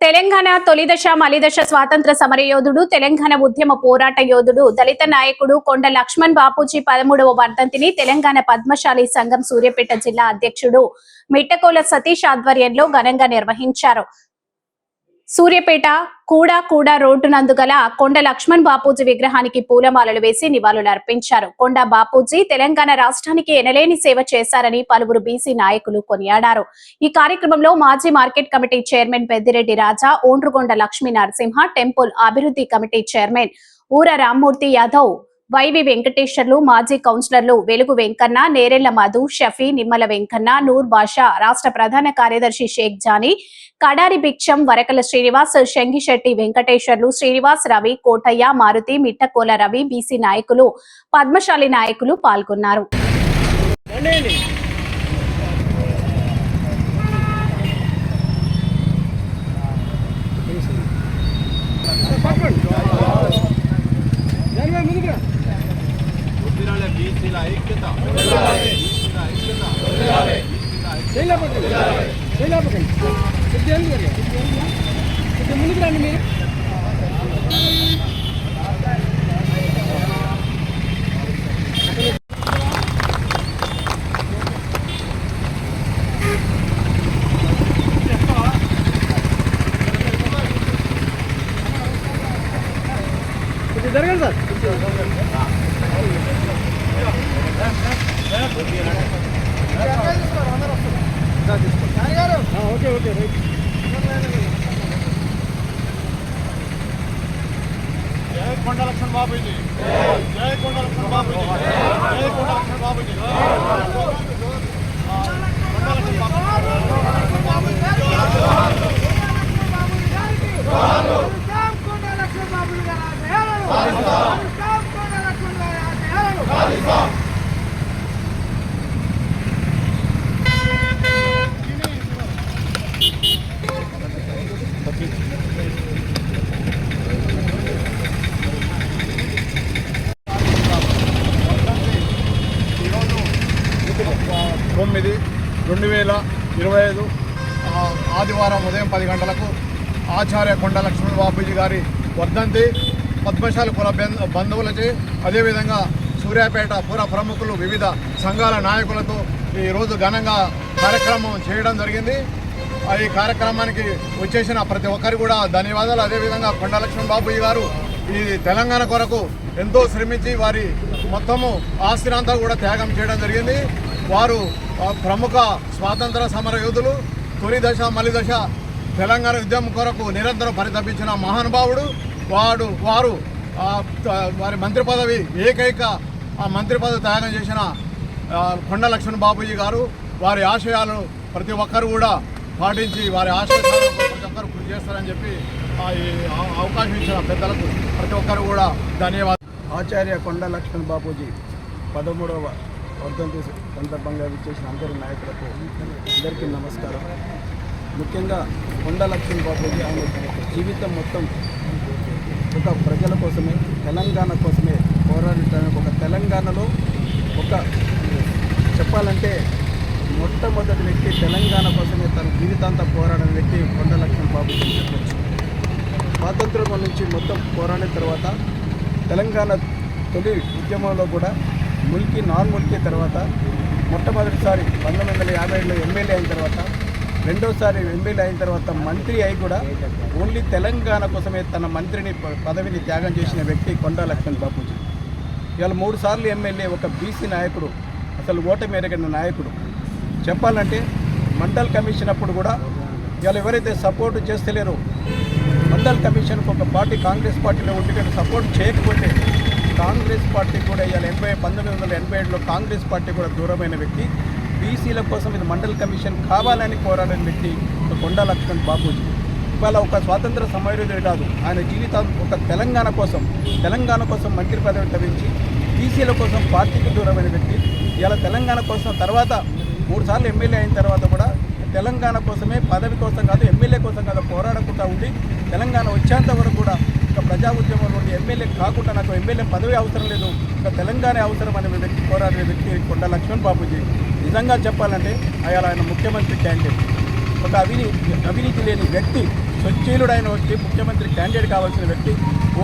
తెలంగాణ తొలిదశ మలిదశ స్వాతంత్ర సమరయోధుడు తెలంగాణ ఉద్యమ పోరాట యోధుడు దళిత నాయకుడు కొండ లక్ష్మణ్ బాపూజీ పదమూడవ వర్ధంతిని తెలంగాణ పద్మశాలి సంఘం సూర్యాపేట జిల్లా అధ్యక్షుడు మిట్టకోల సతీష్ ఆధ్వర్యంలో ఘనంగా నిర్వహించారు. సూర్యపేట కూడా కూడా రోడ్డు నందు గల కొండ లక్ష్మణ్ బాపూజీ విగ్రహానికి పూలమాలలు వేసి నివాళులు అర్పించారు కొండ బాపూజీ తెలంగాణ రాష్ట్రానికి ఎనలేని సేవ చేశారని పలువురు బీసీ నాయకులు కొనియాడారు. ఈ కార్యక్రమంలో మాజీ market committee chairman Peddireddy Raja Ondrugonda Lakshmi Narasimha temple అభివృద్ధి committee chairman Oora Rammurthy Yadav YV Venkateswarlu మాజీ కౌన్సిలర్లు వెలుగు వెంకన్న నేరెళ్ళ మధు షఫీ నిమ్మల వెంకన్న నూర్ బాషా రాష్ట్ర ప్రధాన కార్యదర్శి షేక్ జానీ కడారి భిక్షం వరకల శ్రీనివాస్ శంగిశెట్టి వెంకటేశ్వర్లు శ్రీనివాస్ రవి కోటయ్య మారుతి మిట్టకోల రవి బీసీ నాయకులు పద్మశాలి నాయకులు పాల్గొన్నారు. ఉద్దిరాల బీసీల ఐక్యత బీసీల ఐక్యత చేయలేకపోతే చేయలేకపోకండి కొద్దిగా ఎందుకు మరి? కొద్దిగా ముందుకు రండి మీరు కొద్దిగా జరగండి సార్ ఆ, ఓకే ఓకే రైట్ జై కొండ లక్ష్మణ్ బాబుజీ జై కొండ లక్ష్మణ్ బాబుజీ జై కొండ లక్ష్మణ్ బాబుజీ కొండ లక్ష్మణ్ ఈరోజు తొమ్మిది రెండు వేల ఇరవై ఐదు ఆదివారం ఉదయం పది గంటలకు ఆచార్య కొండ లక్ష్మణ్ బాబుజీ గారి వర్ధంతి పద్మశాలి కుల బంధువులచే అదేవిధంగా సూర్యాపేట పుర ప్రముఖులు వివిధ సంఘాల నాయకులతో ఈరోజు ఘనంగా కార్యక్రమం చేయడం జరిగింది. ఈ కార్యక్రమానికి వచ్చేసిన ప్రతి ఒక్కరు కూడా ధన్యవాదాలు. అదేవిధంగా కొండ లక్ష్మణ్ గారు ఈ తెలంగాణ కొరకు ఎంతో శ్రమించి వారి మొత్తము ఆస్తినంతా కూడా త్యాగం చేయడం జరిగింది. వారు ప్రముఖ స్వాతంత్ర సమర యోధులు తొలి దశ మలి దశ తెలంగాణ ఉద్యమం కొరకు నిరంతరం పరితపించిన మహానుభావుడు. వాడు వారు వారి మంత్రి పదవి ఏకైక ఆ మంత్రి పదవి త్యాగం చేసిన కొండలక్ష్మణ్ కొండ లక్ష్మణ్ బాబుజీ గారు. వారి ఆశయాలు ప్రతి ఒక్కరు కూడా పాటించి వారి ఆశయాలను ప్రతి ఒక్కరు కృషి చేస్తారని చెప్పి ఆ, అవకాశం ఇచ్చిన పెద్దలకు ప్రతి ఒక్కరు కూడా ధన్యవాదాలు. ఆచార్య కొండ లక్ష్మణ్ బాపూజీ పదమూడవ వర్ధంతి సందర్భంగా విచ్చేసిన అందరి నాయకులకు అందరికీ నమస్కారం. ముఖ్యంగా కొండ లక్ష్మణ్ బాపూజీ ఆయన జీవితం మొత్తం ఒక ప్రజల కోసమే తెలంగాణ కోసమే పోరాడటానికి ఒక తెలంగాణలో ఒక చెప్పాలంటే మొట్టమొదటి వ్యక్తి తెలంగాణ కోసమే తన జీవితాంతం పోరాడిన వ్యక్తి కొండ లక్ష్మణ్ బాబు అని స్వాతంత్రం నుంచి మొత్తం పోరాడిన తర్వాత తెలంగాణ తొలి ఉద్యమంలో కూడా ముల్కీ నాన్ ముల్కీ తర్వాత మొట్టమొదటిసారి పంతొమ్మిది వందల యాభై ఏడులో ఎమ్మెల్యే అయిన తర్వాత రెండోసారి ఎమ్మెల్యే అయిన తర్వాత మంత్రి అయి కూడా ఓన్లీ తెలంగాణ కోసమే తన మంత్రిని పదవిని త్యాగం చేసిన వ్యక్తి కొండా లక్ష్మణ్ బాపూజీ ఇవాళ మూడు సార్లు ఎమ్మెల్యే ఒక బీసీ నాయకుడు అసలు ఓటమి ఎరగిన నాయకుడు. చెప్పాలంటే మండల్ కమిషన్ అప్పుడు కూడా ఇవాళ ఎవరైతే సపోర్ట్ చేస్తలేరో మండల్ కమిషన్కి ఒక పార్టీ కాంగ్రెస్ పార్టీలో ఉంటే సపోర్ట్ చేయకపోతే కాంగ్రెస్ పార్టీ కూడా ఇవాళ ఎనభై పంతొమ్మిది వందల ఎనభై ఏడులో కాంగ్రెస్ పార్టీ కూడా దూరమైన వ్యక్తి బీసీల కోసం ఇది మండల్ కమిషన్ కావాలని కోరాలని వ్యక్తి ఒక కొండా లక్ష్మణ్ బాబూజీ ఇవాళ ఒక స్వాతంత్ర సమరయోధుడు కాదు ఆయన జీవితం ఒక తెలంగాణ కోసం తెలంగాణ కోసం మంత్రి పదవి లభించి బీసీల కోసం పార్టీకి దూరమైన వ్యక్తి ఇలా తెలంగాణ కోసం తర్వాత మూడు సార్లు ఎమ్మెల్యే అయిన తర్వాత కూడా తెలంగాణ కోసమే పదవి కోసం కాదు ఎమ్మెల్యే కోసం కాదు పోరాడకుండా ఉండి తెలంగాణ వచ్చేంత వరకు కూడా ఒక ప్రజా ఉద్యమం నుండి ఎమ్మెల్యే కాకుండా నాకు ఎమ్మెల్యే పదవి అవసరం లేదు ఒక తెలంగాణ అవసరం అనే వ్యక్తి పోరాడే వ్యక్తి కొండ లక్ష్మణ్ బాబుజీ నిజంగా చెప్పాలంటే అయాల ఆయన ముఖ్యమంత్రి క్యాండిడేట్ ఒక అవినీతి అవినీతి లేని వ్యక్తి స్వచ్ఛీలుడైన వచ్చి ముఖ్యమంత్రి క్యాండిడేట్ కావాల్సిన వ్యక్తి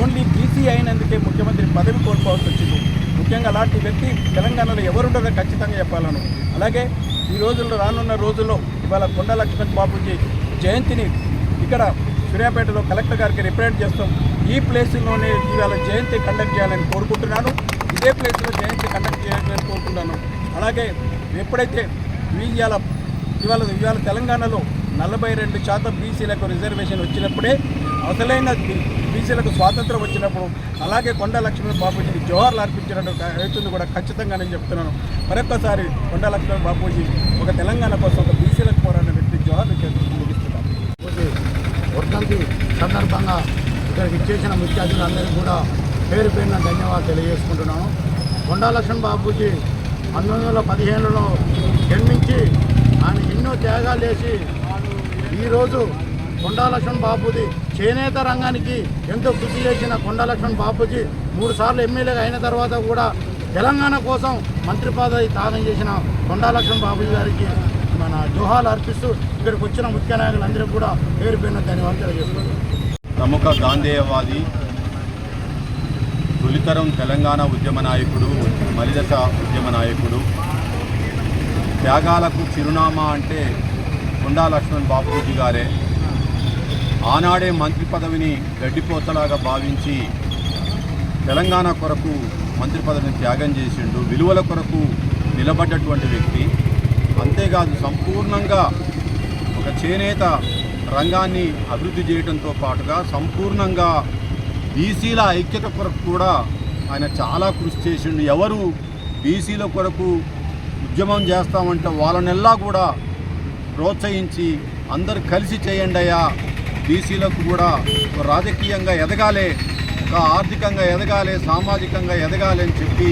ఓన్లీ బీసీ అయినందుకే ముఖ్యమంత్రి పదవి కోల్పోవాల్సి వచ్చింది. ముఖ్యంగా అలాంటి వ్యక్తి తెలంగాణలో ఎవరుండదో ఖచ్చితంగా చెప్పాలను. అలాగే ఈ రోజుల్లో రానున్న రోజుల్లో ఇవాళ కొండ లక్ష్మణ్ బాబుజీ జయంతిని ఇక్కడ సూర్యాపేటలో కలెక్టర్ గారికి రిప్రజెంట్ చేస్తాం. ఈ ప్లేస్లోనే ఇవాళ జయంతి కండక్ట్ చేయాలని కోరుకుంటున్నాను. ఇదే ప్లేస్లో జయంతి కండక్ట్ చేయాలని కోరుకుంటున్నాను. అలాగే ఎప్పుడైతే ఇవాళ ఇవాళ ఇవాళ తెలంగాణలో నలభై రెండు శాతం బీసీలకు రిజర్వేషన్ వచ్చినప్పుడే అసలైన బీసీలకు స్వాతంత్రం వచ్చినప్పుడు అలాగే కొండ లక్ష్మణ్ బాపూజీకి జోహార్లు అర్పించినట్టు అవుతుంది కూడా ఖచ్చితంగా నేను చెప్తున్నాను. మరొక్కసారి కొండ లక్ష్మణ్ బాపూజీ ఒక తెలంగాణ కోసం ఒక బీసీలకు పోరాడిన వ్యక్తి జోహార్లు చేస్తూ ముగిస్తున్నాను వర్ధంతి సందర్భంగా ఇక్కడికి ఇచ్చేసిన ముఖ్య అతిథులందరికీ కూడా పేరు పేరున ధన్యవాదాలు తెలియజేసుకుంటున్నాను. కొండా లక్ష్మణ్ బాబూజీ పంతొమ్మిది వందల పదిహేనులో జన్మించి ఆయన ఎన్నో త్యాగాలు చేసి ఈరోజు కొండలక్ష్మణ్ లక్ష్మణ్ చేనేత రంగానికి ఎంతో కృషి చేసిన కొండలక్ష్మణ్ బాపూజీ మూడు సార్లు ఎమ్మెల్యేగా అయిన తర్వాత కూడా తెలంగాణ కోసం మంత్రి పదవి త్యాగం చేసిన కొండా బాబుజీ గారికి మన జోహాలు అర్పిస్తూ ఇక్కడికి వచ్చిన ముఖ్య నాయకులందరికీ కూడా పేరు పేరున ధన్యవాదాలు తెలియజేస్తున్నారు ప్రముఖ గాంధేయవాది తొలితరం తెలంగాణ ఉద్యమ నాయకుడు మలిదశ ఉద్యమ నాయకుడు. త్యాగాలకు చిరునామా అంటే కొండా లక్ష్మణ్ బాపూజీ గారే. ఆనాడే మంత్రి పదవిని గడ్డిపోతలాగా భావించి తెలంగాణ కొరకు మంత్రి పదవిని త్యాగం చేసిండు. విలువల కొరకు నిలబడ్డటువంటి వ్యక్తి. అంతేకాదు సంపూర్ణంగా ఒక చేనేత రంగాన్ని అభివృద్ధి చేయడంతో పాటుగా సంపూర్ణంగా బీసీల ఐక్యత కొరకు కూడా ఆయన చాలా కృషి చేసిండు. ఎవరు బీసీల కొరకు ఉద్యమం చేస్తామంటే వాళ్ళనెల్లా కూడా ప్రోత్సహించి అందరు కలిసి చేయండి అయ్యా బీసీలకు కూడా ఒక రాజకీయంగా ఎదగాలి ఒక ఆర్థికంగా ఎదగాలి సామాజికంగా ఎదగాలి అని చెప్పి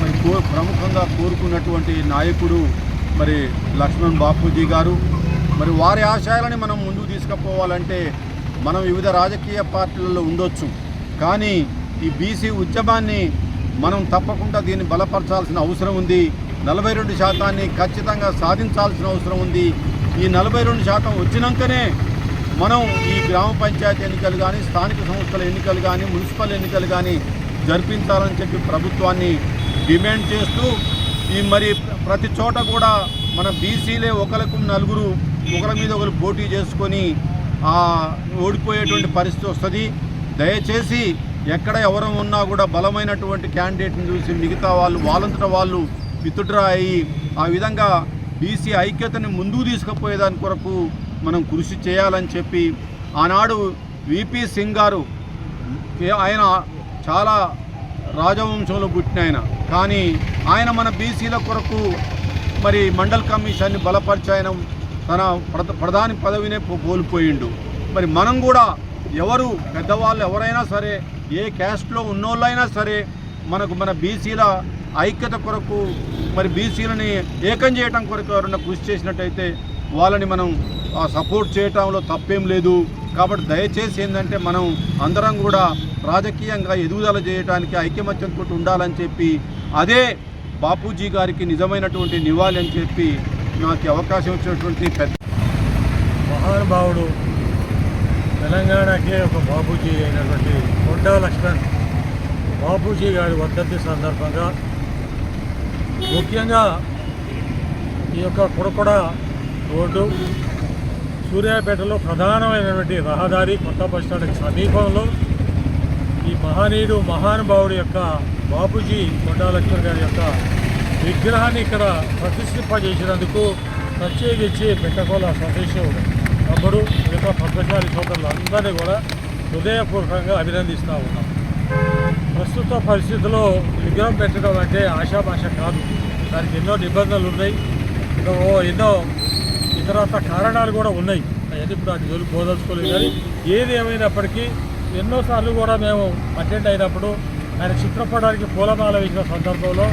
మరి కో ప్రముఖంగా కోరుకున్నటువంటి నాయకుడు మరి లక్ష్మణ్ బాపూజీ గారు. మరి వారి ఆశయాలని మనం ముందుకు తీసుకుపోవాలంటే మనం వివిధ రాజకీయ పార్టీలలో ఉండొచ్చు. కానీ ఈ బీసీ ఉద్యమాన్ని మనం తప్పకుండా దీన్ని బలపరచాల్సిన అవసరం ఉంది. నలభై రెండు శాతాన్ని ఖచ్చితంగా సాధించాల్సిన అవసరం ఉంది. ఈ నలభై రెండు శాతం వచ్చినాకనే మనం ఈ గ్రామ పంచాయతీ ఎన్నికలు కానీ స్థానిక సంస్థల ఎన్నికలు కానీ మున్సిపల్ ఎన్నికలు కానీ జరిపించాలని చెప్పి ప్రభుత్వాన్ని డిమాండ్ చేస్తూ ఈ మరి ప్రతి చోట కూడా మన బీసీలే ఒకరికి నలుగురు ఒకరి మీద ఒకరు పోటీ చేసుకొని ఓడిపోయేటువంటి పరిస్థితి వస్తుంది. దయచేసి ఎక్కడ ఎవరు ఉన్నా కూడా బలమైనటువంటి క్యాండిడేట్ని చూసి మిగతా వాళ్ళు వాళ్ళంతట వాళ్ళు విత్డ్రా అయ్యి ఆ విధంగా బీసీ ఐక్యతని ముందుకు తీసుకుపోయేదాని కొరకు మనం కృషి చేయాలని చెప్పి ఆనాడు విపి సింగ్ గారు ఆయన చాలా రాజవంశంలో పుట్టిన ఆయన. కానీ ఆయన మన బీసీల కొరకు మరి మండల్ కమిషన్ని బలపరిచి ఆయన తన ప్రధాని పదవినే కోల్పోయిండు. మరి మనం కూడా ఎవరు పెద్దవాళ్ళు ఎవరైనా సరే ఏ క్యాస్ట్లో ఉన్నోళ్ళైనా సరే మనకు మన బీసీల ఐక్యత కొరకు మరి బీసీలని ఏకం చేయడం కొరకు ఎవరన్నా కృషి చేసినట్టయితే వాళ్ళని మనం సపోర్ట్ చేయటంలో తప్పేం లేదు. కాబట్టి దయచేసి ఏంటంటే మనం అందరం కూడా రాజకీయంగా ఎదుగుదల చేయడానికి ఐక్యమత్యంతో ఉండాలని చెప్పి అదే బాపూజీ గారికి నిజమైనటువంటి నివాళి అని చెప్పి నాకు అవకాశం ఇచ్చినటువంటి పెద్ద మహానుభావుడు తెలంగాణకే ఒక బాపూజీ అయినటువంటి కొండా లక్ష్మణ్ బాపూజీ గారి వర్ధంతి సందర్భంగా ముఖ్యంగా ఈ యొక్క కుడకొడ రోడ్డు సూర్యాపేటలో ప్రధానమైనటువంటి రహదారి కొత్త బస్టాండ్కి సమీపంలో ఈ మహనీయుడు మహానుభావుడి యొక్క బాపూజీ కొండా లక్ష్మణ్ గారి యొక్క విగ్రహాన్ని ఇక్కడ ప్రతిష్ఠింపజేసినందుకు ప్రత్యేకించి పెట్టకోల సతీశ్వరుడు తమ్ముడు మిగతా పద్మశాలి సోదరులు అందరినీ కూడా హృదయపూర్వకంగా అభినందిస్తూ ఉన్నాం. ప్రస్తుత పరిస్థితుల్లో విగ్రహం పెట్టడం అంటే ఆశాభాష కాదు. దానికి ఎన్నో నిబంధనలు ఉన్నాయి. ఓ ఎన్నో తర్వాత కారణాలు కూడా ఉన్నాయి. అవన్నీ ఇప్పుడు అది జోలికి పోదలుచుకోలేదు. కానీ ఏది ఏమైనప్పటికీ ఎన్నోసార్లు కూడా మేము అటెండ్ అయినప్పుడు ఆయన చిత్రపటానికి పూలమాల వేసిన సందర్భంలో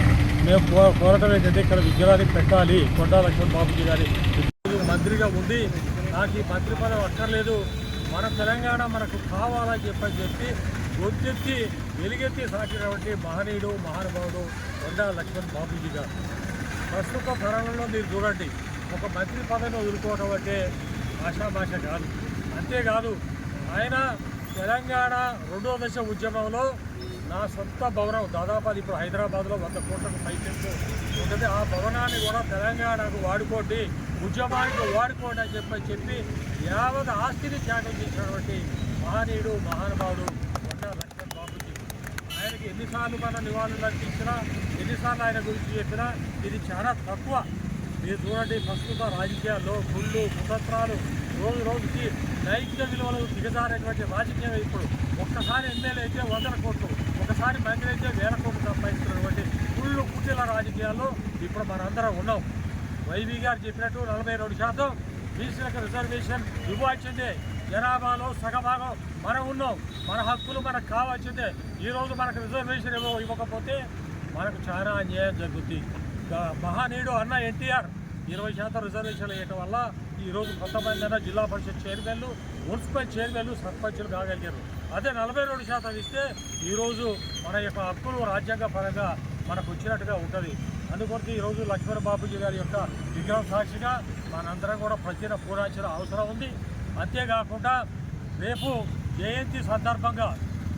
మేము కో- కోరటం ఏంటంటే ఇక్కడ విగ్రహాన్ని పెట్టాలి. కొండా లక్ష్మణ్ బాబుజీ గారి మంత్రిగా ఉంది నాకు ఈ మంత్రి పదం అక్కర్లేదు. మన తెలంగాణ మనకు కావాలని చెప్పని చెప్పి గొంతెత్తి వెలుగెత్తి సాగినటువంటి మహనీయుడు మహానుభావుడు కొండా లక్ష్మణ్ బాబుజీ గారు. ప్రస్తుత తరుణంలో మీరు చూడండి. ఒక మంత్రి పదవిని వదులుకోవడం అంటే ఆషామాష కాదు. అంతేకాదు ఆయన తెలంగాణ రెండో దశ ఉద్యమంలో నా సొంత భవనం దాదాపు అది ఇప్పుడు హైదరాబాద్లో వంద కోట్లకు పైకెత్తు ఉంటుంది. ఆ భవనాన్ని కూడా తెలంగాణకు వాడుకోండి ఉద్యమానికి వాడుకోండి అని చెప్పి చెప్పి యావత్ ఆస్తిని త్యాగం చేసినటువంటి మహనీయుడు మహానుభావుడు కొండా లక్ష్మణ్ బాబుజీ ఆయనకి ఎన్నిసార్లు మన నివాళులు అర్పించినా ఎన్నిసార్లు ఆయన గురించి చెప్పినా ఇది చాలా తక్కువ. మీరు చూడండి ప్రస్తుత రాజకీయాల్లో గుళ్ళు కుతంత్రాలు రోజు రోజుకి నైతిక విలువలు దిగజారేటువంటి రాజకీయం ఇప్పుడు. ఒక్కసారి ఎమ్మెల్యే అయితే వందల కోట్లు ఒకసారి మంత్రి అయితే వేల కోట్లు సంపాదిస్తున్నటువంటి గుళ్ళు కుటీల రాజకీయాల్లో ఇప్పుడు మనందరం ఉన్నాం. వైవి గారు చెప్పినట్టు నలభై రెండు శాతం బీసీలకు రిజర్వేషన్ ఇవ్వాల్సిందే. జనాభాలో సగభాగం మనం ఉన్నాం. మన హక్కులు మనకు కావాల్సిందే. ఈరోజు మనకు రిజర్వేషన్ ఇవ్వ ఇవ్వకపోతే మనకు చాలా అన్యాయం జరుగుతుంది మహానీయుడు అన్న ఎన్టీఆర్ ఇరవై శాతం రిజర్వేషన్లు వేయటం వల్ల ఈరోజు కొంతమంది అయినా జిల్లా పరిషత్ చైర్మన్లు మున్సిపల్ చైర్మన్లు సర్పంచులు కాగలిగారు. అదే నలభై రెండు శాతం ఇస్తే ఈరోజు మన యొక్క హక్కులు రాజ్యాంగ పరంగా మనకు వచ్చినట్టుగా ఉంటుంది. అందుకొరకు ఈరోజు లక్ష్మణ్ బాబుజీ గారి యొక్క విగ్రహం సాక్షిగా మనందరం కూడా ప్రతిన పూరాల్సిన అవసరం ఉంది. అంతేకాకుండా రేపు జయంతి సందర్భంగా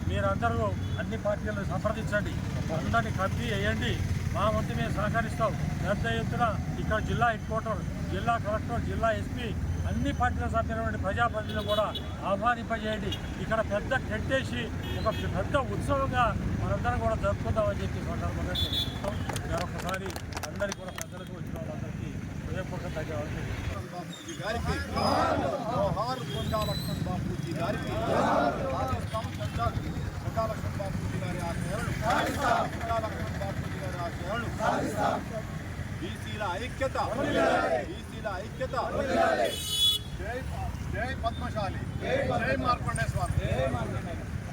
మీరందరూ అన్ని పార్టీలను సంప్రదించండి. అందరినీ కమిటీ వేయండి. మా వంతు మేము సహకరిస్తాం. పెద్ద ఎత్తున ఇక్కడ జిల్లా హెడ్ క్వార్టర్ జిల్లా కలెక్టర్ జిల్లా ఎస్పీ అన్ని పార్టీల సభ్యులైన ప్రజాప్రతినిధులు కూడా ఆహ్వానింపజేయండి. ఇక్కడ పెద్ద కట్టేసి ఒక పెద్ద ఉత్సవంగా మనందరం కూడా జరుపుకుందామని చెప్పి సందర్భంగా మరొకసారి అందరికీ కూడా ప్రజలకు వచ్చిన వాళ్ళందరికీ హృదయపూర్వక ధన్యవాదాలు గారి బీసీల ఐక్యత బీసీల ఐక్యత జై జై పద్మశాలి జై మార్కండే స్వామి